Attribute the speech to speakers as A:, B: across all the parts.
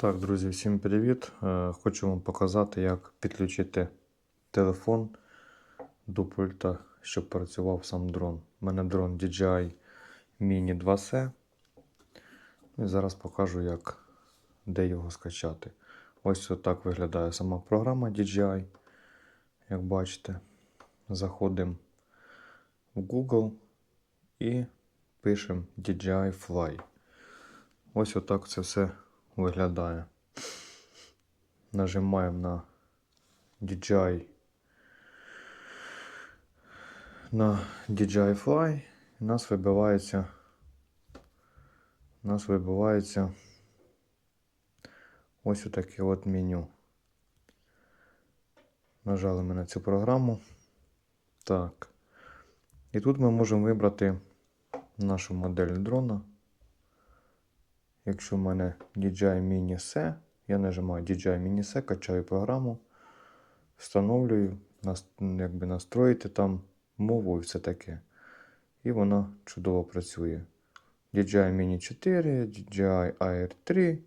A: Так, друзі, всім привіт! Е, Хочу вам показати, як підключити телефон до пульта, щоб працював сам дрон. У мене дрон DJI Mini 2C. І зараз покажу, як, де його скачати. Ось так виглядає сама програма DJI. Як бачите, заходимо в Google і пишемо DJI Fly. Ось отак це все виглядає. Нажимаємо на DJI на DJI Fly. І нас вибивається. У нас вибивається ось отаке от меню. Нажали ми на цю програму. Так. І тут ми можемо вибрати нашу модель дрона. Якщо в мене DJI Mini C, я нажимаю DJI Mini C, качаю програму, встановлюю, якби настроїти там мову і все таке. І вона чудово працює. DJI Mini 4, DJI Air 3,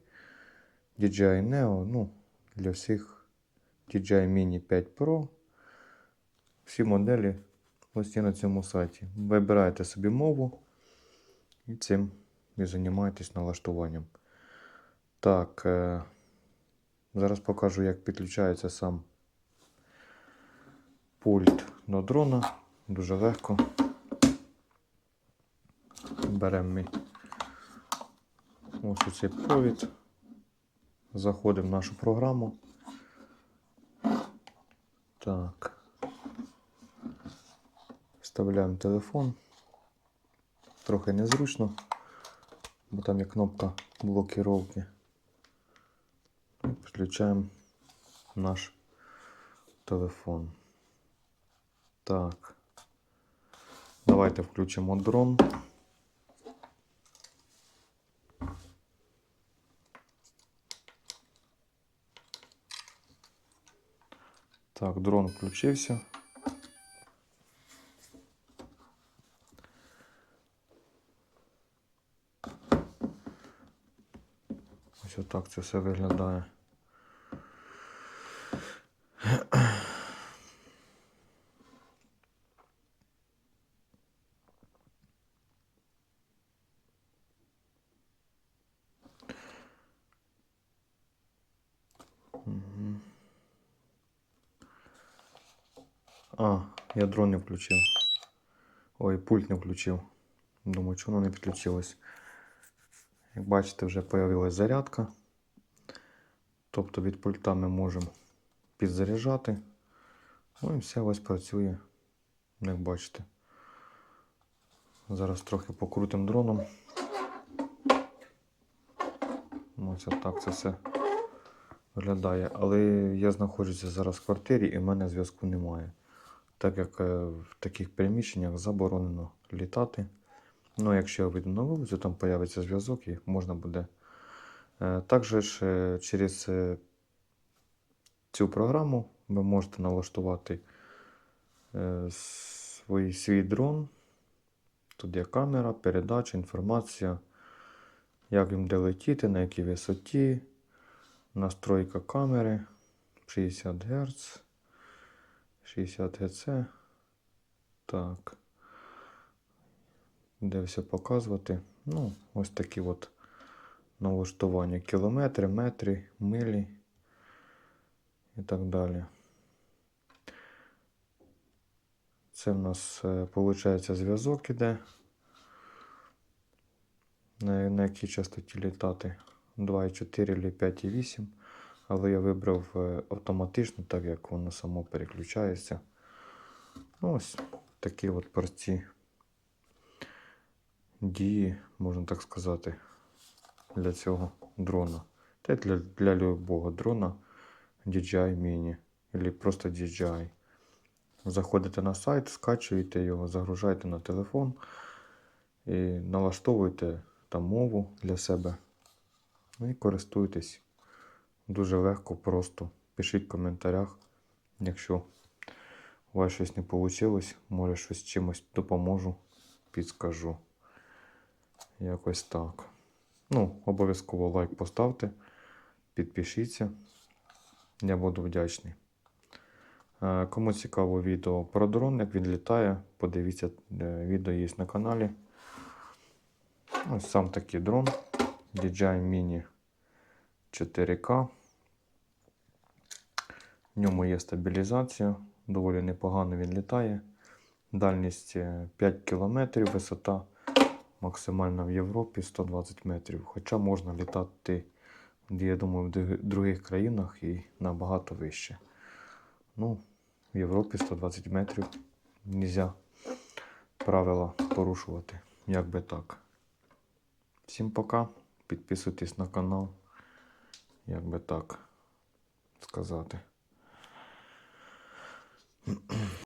A: DJI Neo, ну, для всіх DJI Mini 5 Pro. Всі моделі ось є на цьому сайті. Вибираєте собі мову і цим і займаєтесь налаштуванням. Так, е, зараз покажу, як підключається сам пульт до дрона. Дуже легко. Беремо ми ось у цей провід, заходимо в нашу програму. Так. Вставляємо телефон. Трохи незручно бо там є кнопка блокировки. І Підключаємо наш телефон. Так. Давайте включимо дрон. Так, дрон включився. Ось отак це все виглядає. А, я дрон не включив. Ой, пульт не включив. Думаю, чому воно не підключилось. Як бачите, вже з'явилася зарядка. Тобто від пульта ми можемо підзаряджати. Ну і все ось працює, як бачите. Зараз трохи покрутимо дроном. Ось так це все виглядає. Але я знаходжуся зараз в квартирі і в мене зв'язку немає. Так як е, в таких приміщеннях заборонено літати. Ну, якщо я вийду на вулицю, там з'явиться зв'язок і можна буде. Е, Також е, через е, цю програму ви можете налаштувати свій, свій дрон. Тут є камера, передача, інформація, як їм де летіти, на якій висоті, настройка камери 60 Гц, 60 Гц. Так де все показувати. Ну, ось такі от налаштування. Кілометри, метри, милі і так далі. Це в нас, виходить, зв'язок іде. На, на якій частоті літати 2,4 чи 5,8. Але я вибрав е, автоматично, так як воно само переключається. Ну, Ось такі от прості дії, можна так сказати, для цього дрона. Та для, для любого дрона DJI Mini або просто DJI. Заходите на сайт, скачуєте його, загружаєте на телефон і налаштовуєте там мову для себе. Ну і користуйтесь. Дуже легко, просто. Пишіть в коментарях, якщо у вас щось не вийшло, може щось чимось допоможу, підскажу. Якось так. Ну, обов'язково лайк поставте, підпишіться. Я буду вдячний. Е, Кому цікаво відео про дрон, як він літає, подивіться, е, відео є на каналі. Ось сам такий дрон DJI Mini 4K. В ньому є стабілізація, доволі непогано він літає. Дальність е, 5 км, висота максимальна в Європі 120 метрів. Хоча можна літати, я думаю, в друг- других країнах і набагато вище. Ну, в Європі 120 метрів нельзя правила порушувати. Як би так. Всім пока. Підписуйтесь на канал. Як би так сказати.